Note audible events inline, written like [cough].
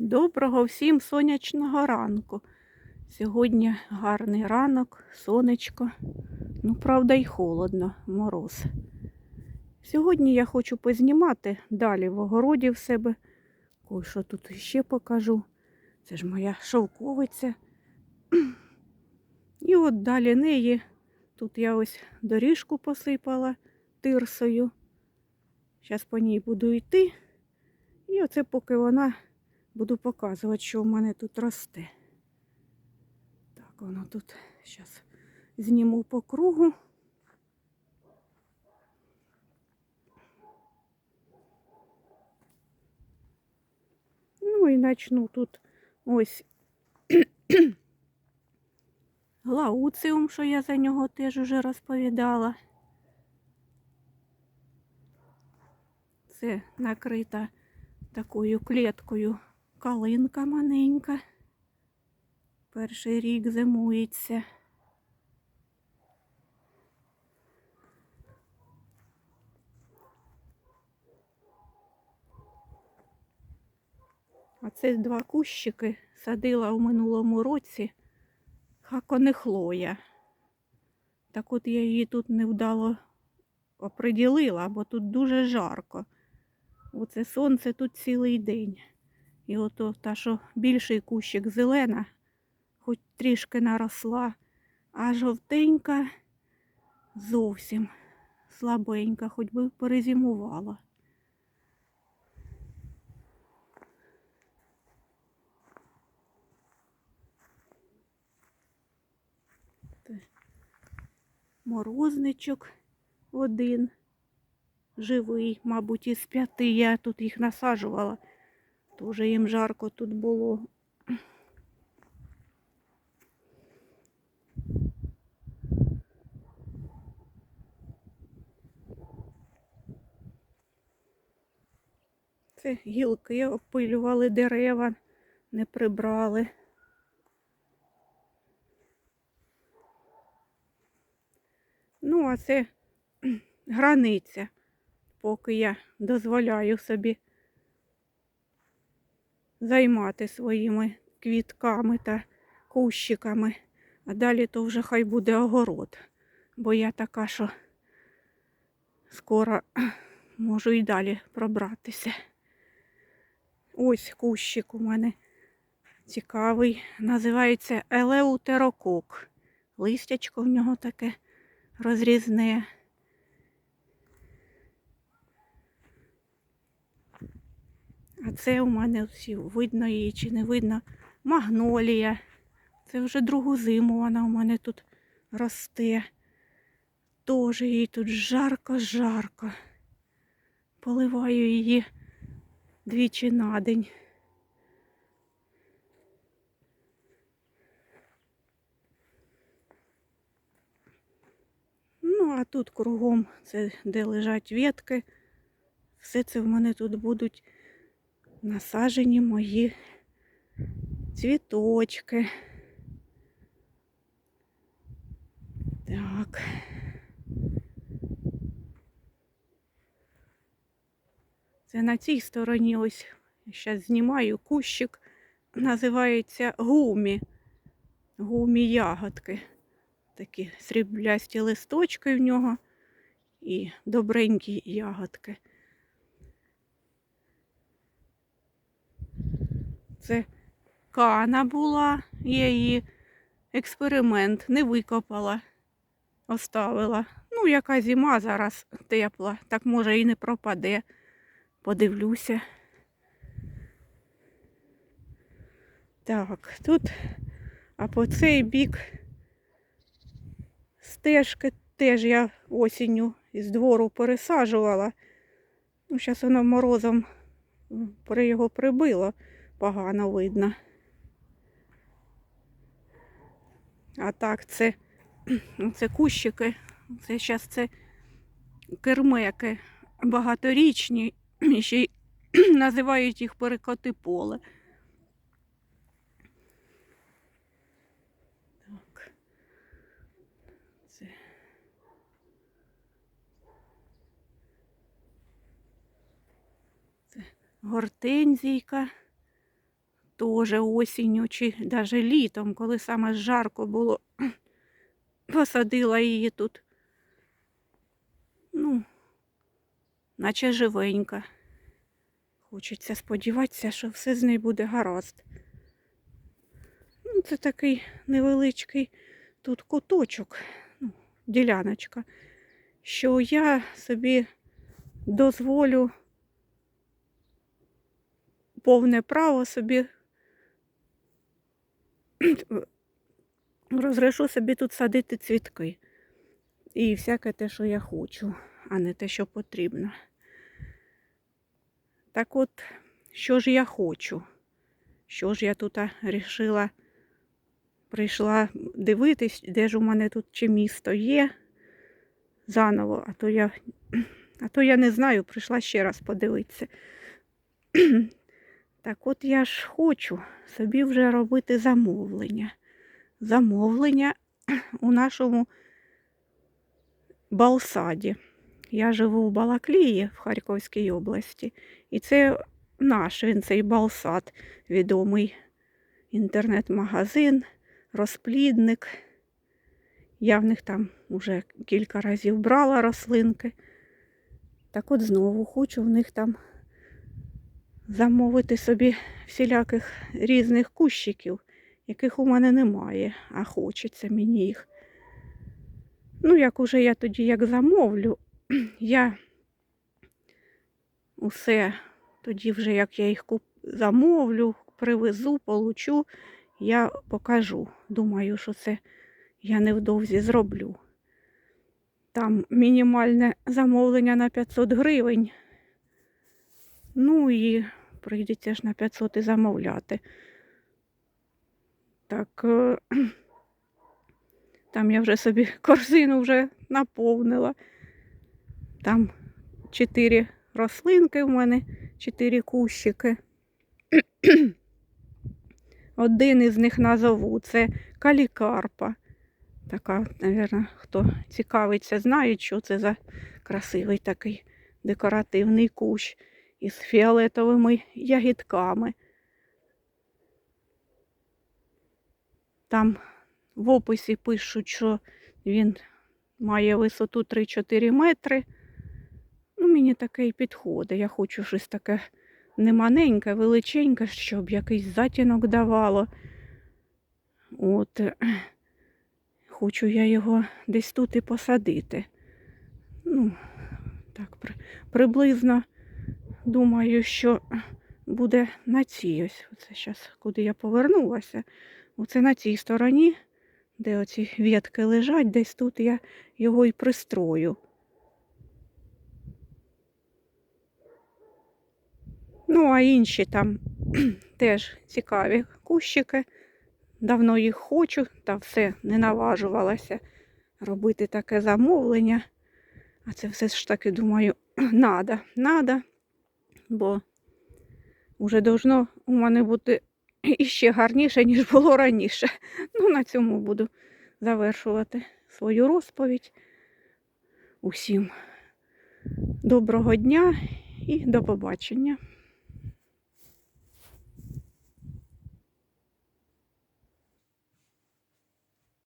Доброго всім сонячного ранку. Сьогодні гарний ранок, сонечко. Ну, правда, й холодно, мороз. Сьогодні я хочу познімати далі в огороді в себе. Ой, що тут ще покажу. Це ж моя шовковиця. І от далі неї тут я ось доріжку посипала тирсою. Зараз по ній буду йти. І оце поки вона буду показувати, що в мене тут росте. Так, воно тут зараз зніму по кругу. Ну і начну тут ось [clears throat] глауціум, що я за нього теж уже розповідала. Це накрита такою клеткою калинка маленька. Перший рік зимується. А це два кущики садила в минулому році хаконехлоя. Так от я її тут невдало оприділила, бо тут дуже жарко. Оце сонце тут цілий день. І ото та, що більший кущик зелена, хоч трішки наросла, а жовтенька зовсім слабенька, хоч би перезимувала. Морозничок один живий, мабуть, із п'яти. Я тут їх насаджувала. Дуже їм жарко тут було. Це гілки опилювали дерева, не прибрали. Ну, а це [clears throat] границя, поки я дозволяю собі займати своїми квітками та кущиками. А далі то вже хай буде огород. Бо я така, що скоро [clears throat] можу і далі пробратися. Ось кущик у мене цікавий. Називається елеутерокок. Листячко в нього таке розрізне. А це у мене всі видно її чи не видно. Магнолія. Це вже другу зиму вона у мене тут росте. Тоже їй тут жарко-жарко. Поливаю її двічі на день. Ну, а тут кругом це де лежать ветки. Все це в мене тут будуть насаджені мої цвіточки. Так. Це на цій стороні ось зараз знімаю кущик, називається гумі. Гумі ягодки. Такі сріблясті листочки в нього і добренькі ягодки. Це кана була, я її експеримент не викопала, оставила. Ну, яка зима зараз тепла, так може і не пропаде. Подивлюся. Так, тут, а по цей бік стежки теж я осінню із двору пересаджувала. Ну, зараз воно морозом його прибило погано видно. А так, це, [clears throat] це кущики, це зараз це кермеки багаторічні, ще й [clears throat] називають їх перекоти поле. Так. Це. Це гортензійка. Теж осінню чи навіть літом, коли саме жарко було, [clears throat] посадила її тут. Ну, наче живенька. Хочеться сподіватися, що все з нею буде гаразд. Ну, це такий невеличкий тут куточок, ну, діляночка, що я собі дозволю повне право собі [clears throat] розрешу собі тут садити цвітки. І всяке те, що я хочу, а не те, що потрібно. Так от, що ж я хочу? Що ж я тут вирішила, прийшла дивитись, де ж у мене тут чи місто є заново, а то я, [clears throat] а то я не знаю, прийшла ще раз подивитися. [clears throat] Так от я ж хочу собі вже робити замовлення. Замовлення [clears throat] у нашому Балсаді. Я живу в Балаклії в Харківській області. І це наш він цей Балсад, відомий інтернет-магазин, розплідник. Я в них там вже кілька разів брала рослинки. Так от знову хочу в них там замовити собі всіляких різних кущиків, яких у мене немає, а хочеться мені їх. Ну, як уже я тоді як замовлю, [clears throat] я усе тоді вже, як я їх куп... замовлю, привезу, получу, я покажу. Думаю, що це я невдовзі зроблю. Там мінімальне замовлення на 500 гривень. Ну і прийдеться ж на 500 і замовляти. Так, е, [clears throat] там я вже собі [laughs] корзину вже наповнила. Там чотири рослинки в мене, чотири кущики. [clears throat] Один із них назову це калікарпа. Така, мабуть, хто цікавиться, знає, що це за красивий такий декоративний кущ із фіолетовими ягідками. Там в описі пишуть, що він має висоту 3-4 метри. Ну, мені таке і підходить. Я хочу щось таке не маленьке, величеньке, щоб якийсь затінок давало. От, [clears throat] хочу я його десь тут і посадити. Ну, так, при, приблизно думаю, що буде на цій ось. Оце зараз, куди я повернулася. Оце на цій стороні, де оці ветки лежать, десь тут я його і пристрою. Ну, а інші там [clears throat] теж цікаві кущики. Давно їх хочу, та все не наважувалася робити таке замовлення. А це все ж таки, думаю, [clears throat] надо, надо, бо вже должно у мене бути іще гарніше, ніж було раніше. Ну, на цьому буду завершувати свою розповідь. Усім доброго дня і до побачення.